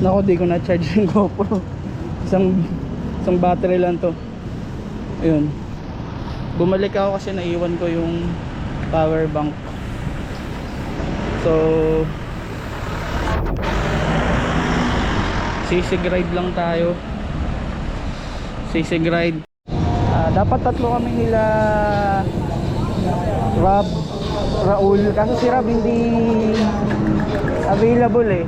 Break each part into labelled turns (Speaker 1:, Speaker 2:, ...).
Speaker 1: Nako, di ko na-charge yung GoPro. Isang, isang battery lang to. Ayun. Bumalik ako kasi naiwan ko yung power bank. So, sisig ride lang tayo. Sisig ride. Ah, dapat tatlo kami nila Rob, Raul. Kaso si Rob hindi available eh.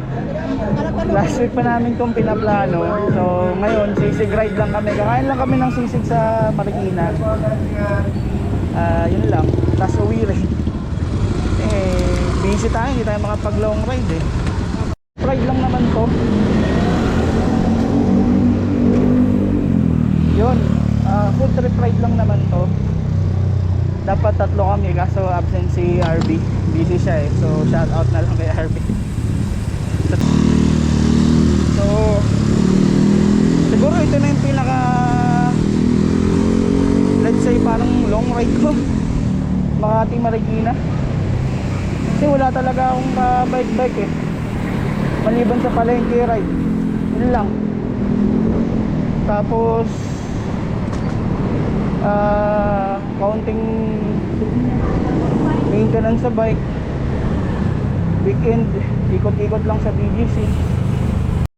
Speaker 1: Last week pa namin itong pinaplano. So ngayon, sisig ride lang kami. Kakain lang kami ng sisig sa Marikina. Ah, yun lang. Tapos uwi rin. Eh, busy tayo. Hindi tayo makapag long ride eh. Ride lang naman to. Yun. ah, food trip ride lang naman to. Dapat tatlo kami kaso absent si RB. Busy siya eh. So shout out na lang kay RB. So siguro ito na yung pinaka let's say parang long ride ko. Makati Marikina. Kasi wala talaga akong bike bike eh. Maliban sa palengke ride. Yun lang. Tapos ah counting maintenance sa bike weekend ikot-ikot lang sa BGC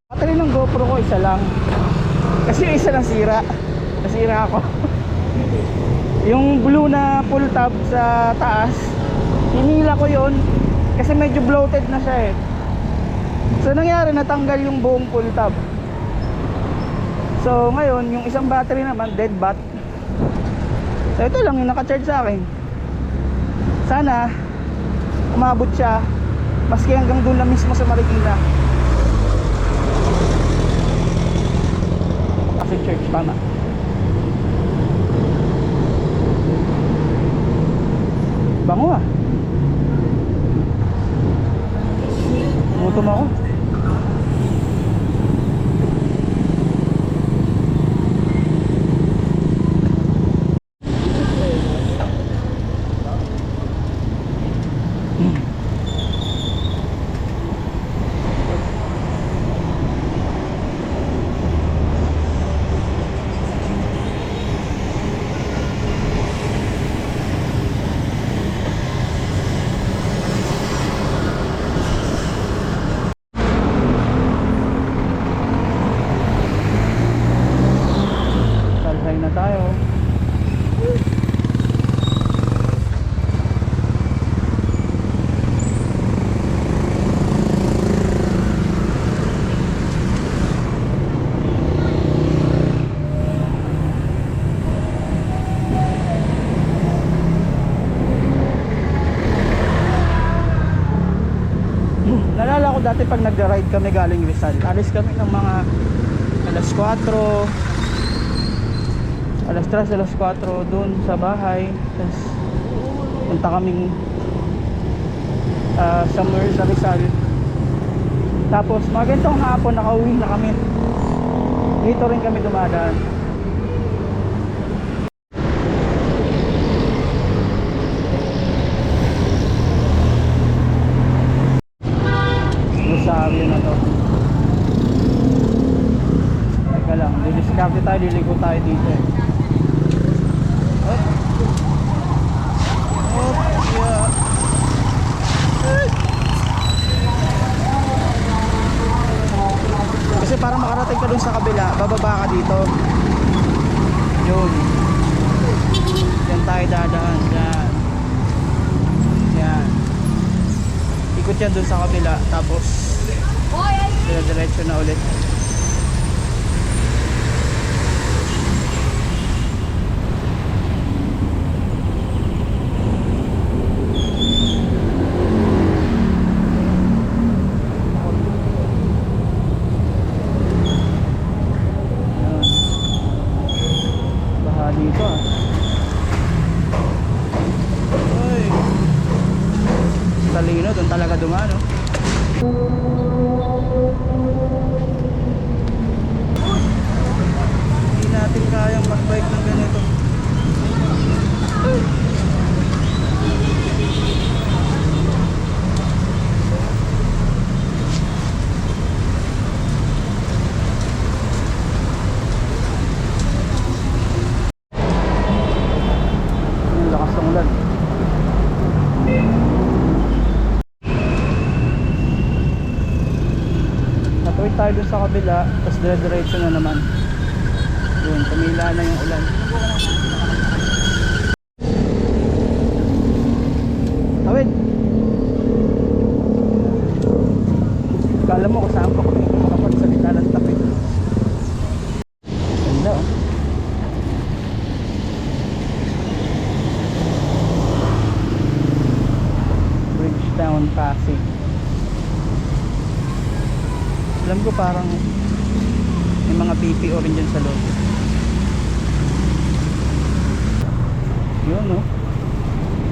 Speaker 1: battery ng GoPro ko isa lang kasi isa lang sira nasira ako. Yung blue na full tab sa taas hinila ko yon kasi medyo bloated na siya eh. So nangyari natanggal yung buong full tab so ngayon yung isang battery naman dead bat. So ito lang yung naka-charge sa akin. Sana umabot siya maski hanggang doon na mismo sa Marikina. Kasi church tama. Bango ah. Gutom ako. Salsay na tayo. Nalala ko dati pag nag-ride kami galing Rizal. Alis kami ng mga alas 4, alas 3, alas 4 doon sa bahay. Tapos punta kaming ah, somewhere sa Rizal. Tapos mga hapon nakauwi na kami. Dito rin kami dumadaan. Rosario na to. Didiskarte tayo, diligo tayo dito eh. Yeah. Kasi para makarating ka dun sa kabila, bababa ka dito. Yun. Yan tayo dadaan. Yan. Yan. Ikot yan dun sa kabila. Tapos, dire-diretso na ulit. Yan. Baha dito ah. Uy. Talino, doon talaga dumano. Tuwid tayo dun sa kabila, tapos dire-diretso na naman. Yun, tumila na yung ulan. Tawid! Kala mo kasama ko dito makapagsalita ng tapit. Ganda oh. Bridgetown, Pasig. Alam ko parang may mga BPO rin dyan sa loob. Yun no.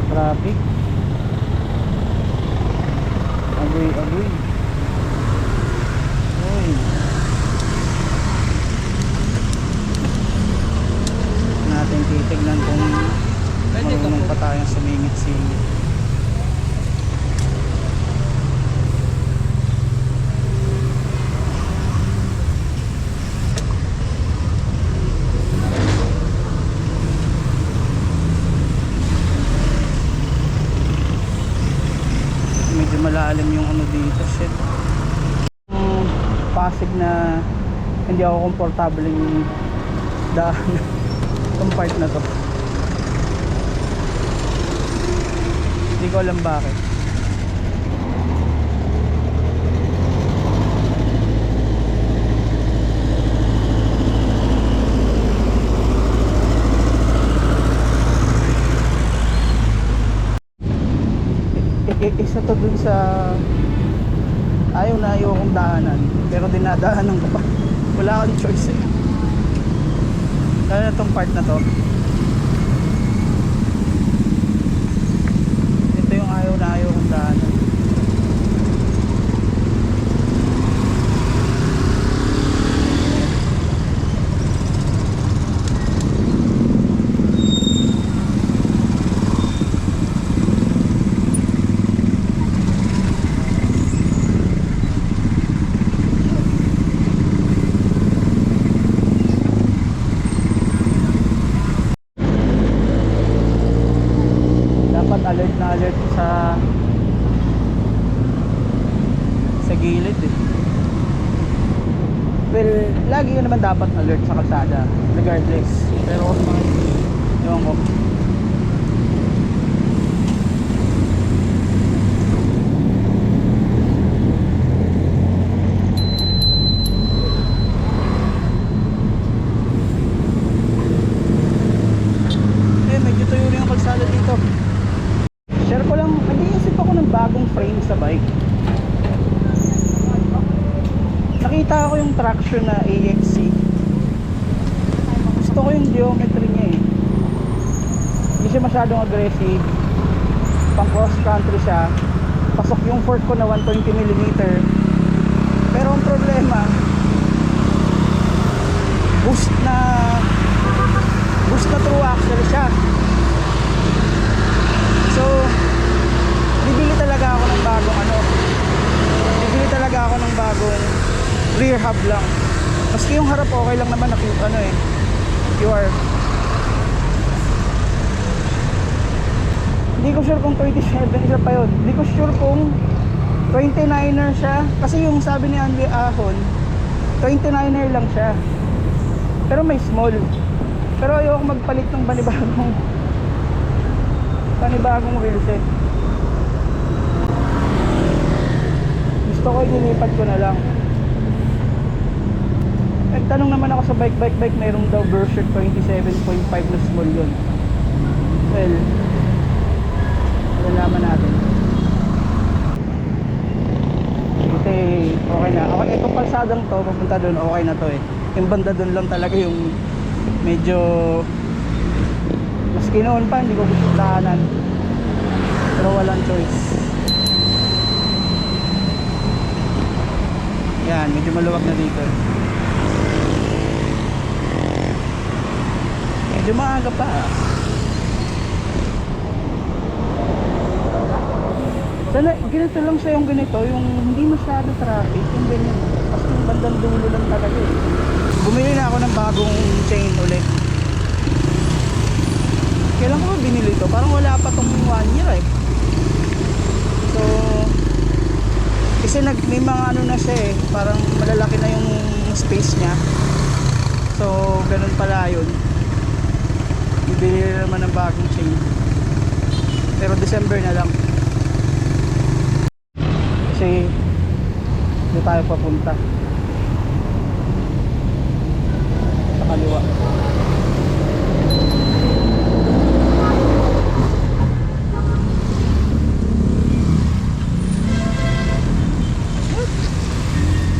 Speaker 1: Traffic. Agoy, agoy. Uy. Natin titignan kung marunong pa tayong sumingit-singit. medyo malalim yung ano dito shit um, pasig na hindi ako komportable yung daan. Itong part na to. Hindi ko alam bakit. Isa to dun sa ayaw na ayaw akong daanan pero dinadaanan ko pa wala akong choice eh. Lalo na tong part na to ito yung ayaw na ayaw akong daanan dapat alert na alert sa sa gilid eh. Well, lagi yun alert sa kalsada regardless. Pero yung ko. Eh, medyo tuyo rin ang kalsada dito. Share ko lang, nag-iisip ako ng bagong frame sa bike. Nakita ko yung traction na AXC. Gusto ko yung geometry niya eh. Hindi siya masyadong aggressive. Pang cross country siya. Pasok yung fork ko na 120mm. Pero ang problema, boost na boost na true axle siya. So, bibili talaga ako ng bagong ano. Bibili talaga ako ng bagong rear hub lang. Maski yung harap okay lang naman na ano eh. QR. Hindi ko sure kung 27 isa pa yun. Hindi ko sure kung 29er siya. Kasi yung sabi ni Andy Ahon, 29er lang siya. Pero may small. Pero ayoko magpalit ng panibagong panibagong wheelset. Gusto ko ililipat ko na lang. Nagtanong naman ako sa bike bike bike mayroong daw version 27.5 na small yun. Well, malalaman natin. Buti okay na. Okay, itong kalsadang to, papunta doon, okay na to eh. Yung banda doon lang talaga yung medyo Maski noon pa, hindi ko gusto daanan. Pero walang choice. Yan, medyo maluwag na dito. Medyo maaga pa ah. Sana, ganito lang siya yung ganito, yung hindi masyado traffic, yung ganyan. Kasi yung bandang dulo lang talaga eh. Bumili na ako ng bagong chain ulit. Kailan ko ba binili to? Parang wala pa tong one year eh. So, Kasi nag, may mga ano na siya eh, parang malalaki na yung space niya. So, ganun pala yun. Bibili na naman ng bagong chain. Pero December na lang. Kasi, hindi tayo papunta. Sa kaliwa.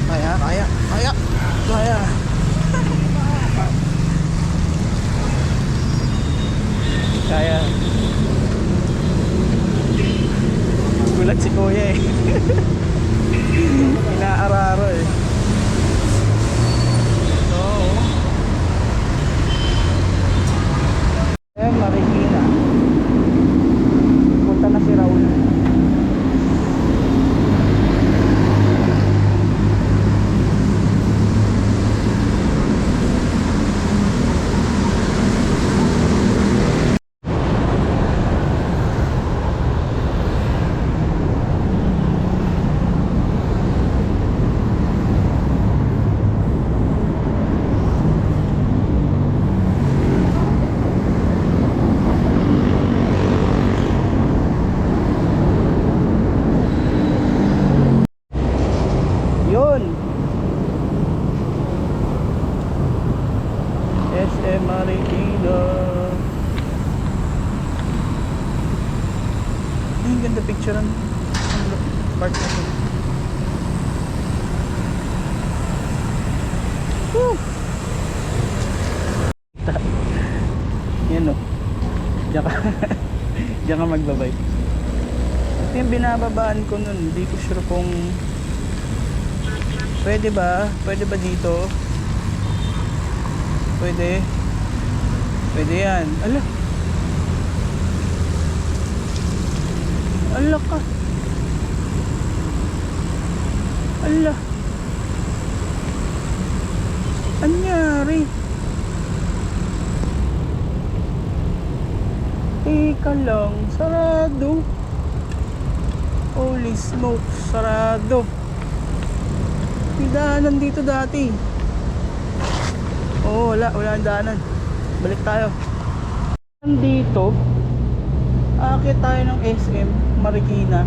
Speaker 1: Kaya, kaya, kaya, kaya. Kaya. Gulat si Kuya eh. Inaararo eh. Oo. Eh, Marikina. Punta na si Raul. Yun. SM Marikina. Ay, ang ganda picture ang part na to. Woo! Ta- Yan o. Diyan ka. Diyan ka magbabay. Ito yung binababaan ko nun. Hindi ko sure kung Pwede ba? Pwede ba dito? Pwede. Pwede yan. Ala. Ala ka. Ala. Anyari? Teka lang. Sarado. Holy smoke. Sarado. May daanan dito dati. Oo, wala. Wala ang daanan. Balik tayo. Dito, akit tayo ng SM, Marikina.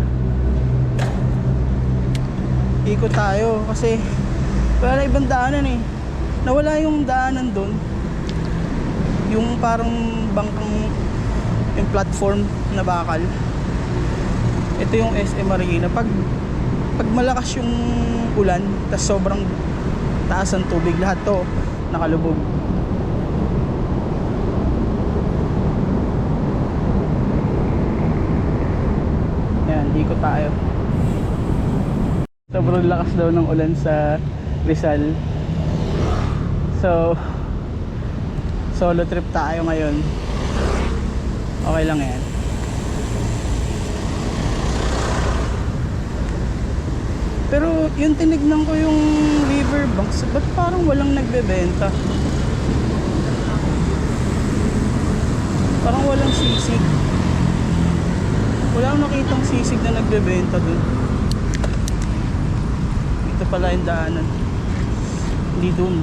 Speaker 1: Ikot tayo kasi wala ibang daanan eh. Nawala yung daanan doon. Yung parang bangkang platform na bakal. Ito yung SM Marikina. Pag pag malakas yung ulan, tas sobrang taas ang tubig, lahat to nakalubog. Yan, ikot tayo. Sobrang lakas daw ng ulan sa Rizal. So, solo trip tayo ngayon. Okay lang yan. Pero yung tinignan ko yung riverbanks, ba't parang walang nagbebenta? Parang walang sisig. Wala akong nakitang sisig na nagbebenta dun. Dito pala yung daanan. Hindi dun.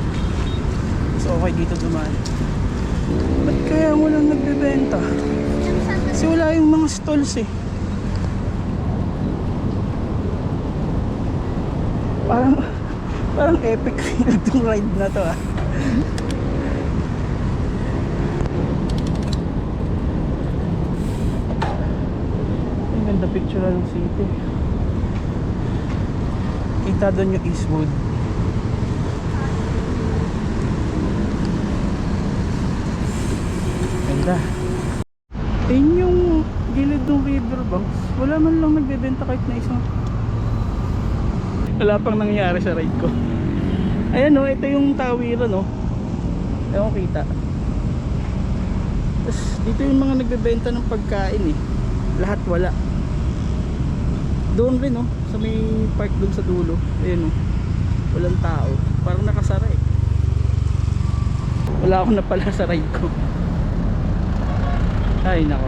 Speaker 1: So okay dito dumaan. Ba't kaya walang nagbebenta? Kasi wala yung mga stalls eh. Parang parang epic feel itong ride na to ah. Ang ganda picture ng city. Kita doon yung Eastwood. Ganda. Ayun yung gilid ng riverbanks. Wala man lang nagbebenta kahit na isang wala pang nangyari sa ride ko. Ayan o ito yung tawiran no. Ewan kita. Tapos dito yung mga nagbebenta ng pagkain eh. Lahat wala. Doon rin no sa may park doon sa dulo. Ayun o walang tao. Parang nakasara eh. Wala akong napala sa ride ko. Ay nako.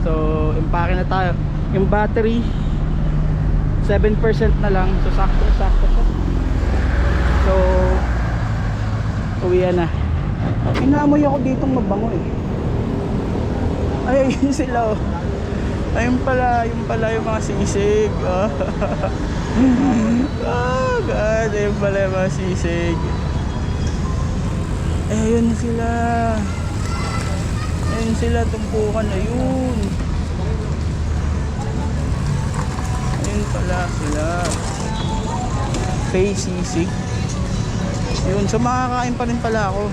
Speaker 1: So impake na tayo. Yung battery 7% na lang. So sakto sakto siya. So uwian na. Inaamoy ako dito mabango eh. Ay, ayun sila oh. Ayun pala, yung pala yung mga sisig. Ah, oh, God, ayun pala yung mga sisig. Ayun sila. Ayun sila, tumpukan yun. Ayun pala sila. Face sisig. Yun, so makakain pa rin pala ako.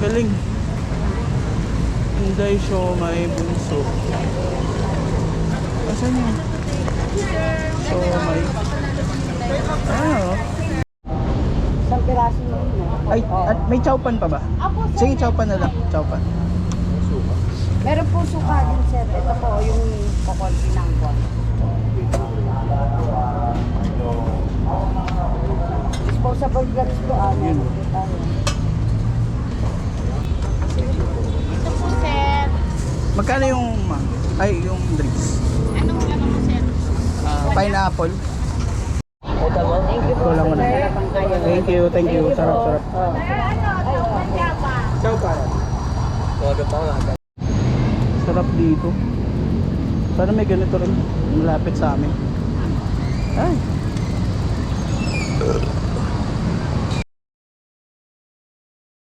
Speaker 1: Galing. Inday siomay bunso. Asan yun? Siomay. Ah, oh.
Speaker 2: Isang piraso na yun.
Speaker 1: Ay, at may chowpan pa ba? Sige, chowpan na lang. Chowpan.
Speaker 2: Meron po suka din, sir. Ito po yung kukonti ng kwan. Disposable gloves po, ah. Meron po tayo.
Speaker 3: Ito po, sir.
Speaker 1: Magkano yung, ay, yung drinks?
Speaker 3: Anong ano mo, sir?
Speaker 1: Ah, pineapple.
Speaker 2: Thank you po.
Speaker 1: Ito lang muna.
Speaker 2: Sarap ang kaya.
Speaker 1: Thank you, thank you. Sarap, sarap. Sarap dito. Sana may ganito rin. Malapit sa amin. Ay.